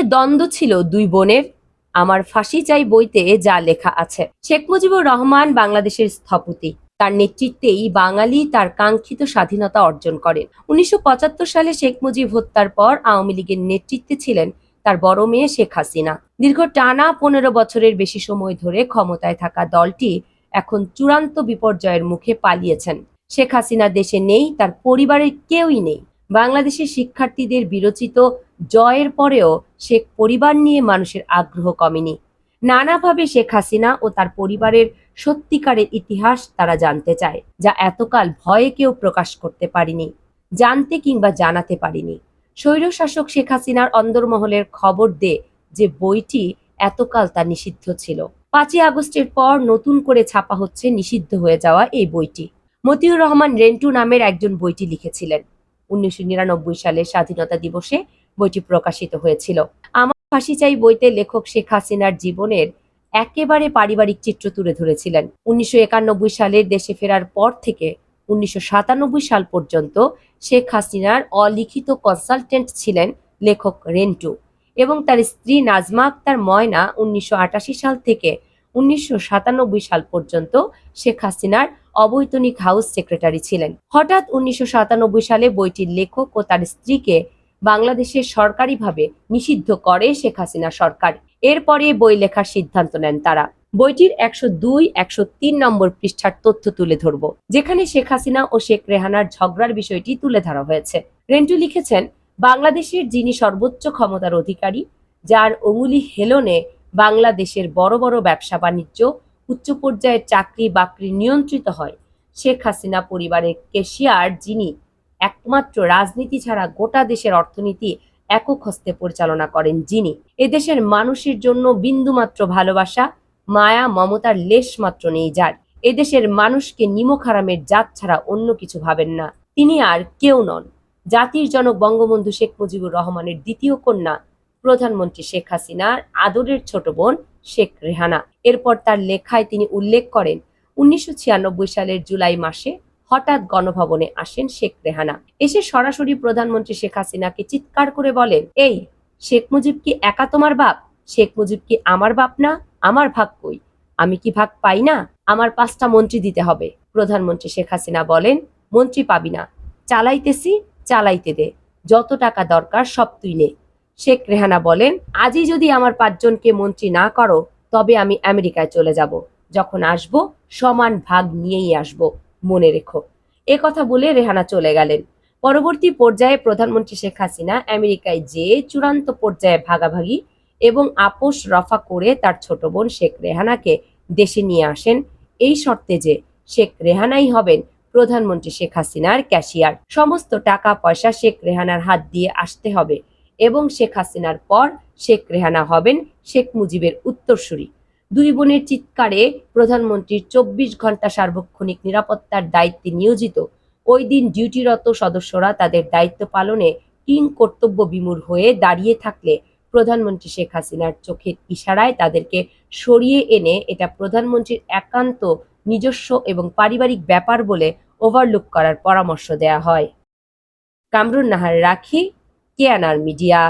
নিয়ে দ্বন্দ্ব ছিল দুই বোনের, আমার ফাঁসি চাই বইতে যা লেখা আছে। শেখ মুজিবুর রহমান বাংলাদেশের স্থপতি। তার নেতৃত্বেই বাঙালি তার কাঙ্ক্ষিত স্বাধীনতা অর্জন করেন। উনিশশো সালে শেখ মুজিব হত্যার পর আওয়ামী লীগের নেতৃত্বে ছিলেন তার বড় মেয়ে শেখ হাসিনা। দীর্ঘ টানা পনেরো বছরের বেশি সময় ধরে ক্ষমতায় থাকা দলটি এখন চূড়ান্ত বিপর্যয়ের মুখে পালিয়েছেন। শেখ হাসিনা দেশে নেই, তার পরিবারের কেউই নেই। বাংলাদেশের শিক্ষার্থীদের বিরচিত জয়ের পরেও শেখ পরিবার নিয়ে মানুষের আগ্রহ কমেনি। নানাভাবে শেখ হাসিনা ও তার পরিবারের সত্যিকারের ইতিহাস তারা জানতে চায়, যা এতকাল ভয়ে কেউ প্রকাশ করতে পারিনি, জানতে কিংবা জানাতে পারেনি। স্বৈরশাসক শেখ হাসিনার অন্দরমহলের খবর দে যে বইটি এতকাল তা নিষিদ্ধ ছিল। পাঁচই আগস্টের পর নতুন করে ছাপা হচ্ছে নিষিদ্ধ হয়ে যাওয়া এই বইটি। মতিউর রহমান রেন্টু নামের একজন বইটি লিখেছিলেন। উনিশশো নিরানব্বই সালে স্বাধীনতা দিবসে বইটি প্রকাশিত হয়েছিল। আমার ফাঁসি চাই বইতে লেখক শেখ হাসিনার জীবনের একেবারে পারিবারিক চিত্র তুলে ধরেছিলেন। উনিশশো সালের দেশে ফেরার পর থেকে উনিশশো সাতানব্বই সাল পর্যন্ত শেখ হাসিনার অলিখিত কনসালটেন্ট ছিলেন লেখক রেন্টু এবং তার স্ত্রী নাজমা আক্তার ময়না উনিশশো আটাশি সাল থেকে উনিশশো সাতানব্বই সাল পর্যন্ত শেখ হাসিনার অবৈতনিক হাউস সেক্রেটারি ছিলেন। হঠাৎ উনিশশো সাতানব্বই সালে বইটির লেখক ও তার স্ত্রীকে বাংলাদেশের সরকারিভাবে নিষিদ্ধ করে শেখ হাসিনা সরকার। এরপরে বই লেখার সিদ্ধান্ত নেন তারা। বইটির একশো দুই, একশো তিন নম্বর পৃষ্ঠার তথ্য তুলে ধরব, যেখানে শেখ হাসিনা ও শেখ রেহানার ঝগড়ার বিষয়টি তুলে ধরা হয়েছে। রেন্টু লিখেছেন, বাংলাদেশের যিনি সর্বোচ্চ ক্ষমতার অধিকারী, যার অঙ্গুলি হেলনে বাংলাদেশের বড় বড় ব্যবসা বাণিজ্য উচ্চ পর্যায়ের চাকরি বাকরি নিয়ন্ত্রিত হয়। শেখ হাসিনা পরিবারের কেশিয়ার, যিনি একমাত্র রাজনীতি ছাড়া গোটা দেশের অর্থনীতি একক হস্তে পরিচালনা করেন, যিনি এদেশের মানুষের জন্য বিন্দুমাত্র ভালোবাসা, মায়া, মমতার লেশ মাত্র নেই যার। এদেশের মানুষকে নিমক হারামের জাত ছাড়া অন্য কিছু ভাবেন না। তিনি আর কেউ নন। জাতির জনক বঙ্গবন্ধু শেখ মুজিবুর রহমানের দ্বিতীয় কন্যা প্রধানমন্ত্রী শেখ হাসিনার আদরের ছোট বোন শেখ রেহানা। এরপর তার লেখায় তিনি উল্লেখ করেন, উনিশশো ছিয়ানব্বই সালের জুলাই মাসে হঠাৎ গণভবনে আসেন শেখ রেহানা। এসে সরাসরি প্রধানমন্ত্রী শেখ হাসিনাকে চিৎকার করে বলেন, এই, শেখ মুজিব কি একা তোমার বাপ? শেখ মুজিব কি আমার বাপ না? আমার ভাগ কই? আমি কি ভাগ পাই না? আমার পাঁচটা মন্ত্রী দিতে হবে। প্রধানমন্ত্রী শেখ হাসিনা বলেন, মন্ত্রী পাবি না। চালাইতেছি, চালাইতে দে। যত টাকা দরকার সব তুই নে। শেখ রেহানা বলেন, আজই যদি আমার পাঁচজনকে মন্ত্রী না করো, তবে আমি আমেরিকায় চলে যাব। যখন আসব, সমান ভাগ নিয়েই আসব। মনে রেখো। এ কথা বলে রেহানা চলে গেলেন। পরবর্তী পর্যায়ে প্রধানমন্ত্রী শেখ হাসিনা আমেরিকায় যেয়ে চূড়ান্ত পর্যায়ে ভাগাভাগি এবং আপোষ রফা করে তার ছোট বোন শেখ রেহানাকে দেশে নিয়ে আসেন। এই শর্তে যে শেখ রেহানাই হবেন প্রধানমন্ত্রী শেখ হাসিনার ক্যাশিয়ার। সমস্ত টাকা পয়সা শেখ রেহানার হাত দিয়ে আসতে হবে। এবং শেখ হাসিনার পর শেখ রেহানা হবেন শেখ মুজিবের উত্তরসূরি। দুই বোনের চিৎকারে প্রধানমন্ত্রীর চব্বিশ ঘণ্টা সার্বক্ষণিক নিরাপত্তার দায়িত্বে নিয়োজিত ওই দিন ডিউটিরত সদস্যরা তাদের দায়িত্ব পালনে কিং কর্তব্য বিমূর হয়ে দাঁড়িয়ে থাকলে প্রধানমন্ত্রী শেখ হাসিনার চোখের ইশারায় তাদেরকে সরিয়ে এনে এটা প্রধানমন্ত্রীর একান্ত নিজস্ব এবং পারিবারিক ব্যাপার বলে ওভারলুক করার পরামর্শ দেয়া হয়। কামরুন নাহার রাখি কেয়ানার মিডিয়া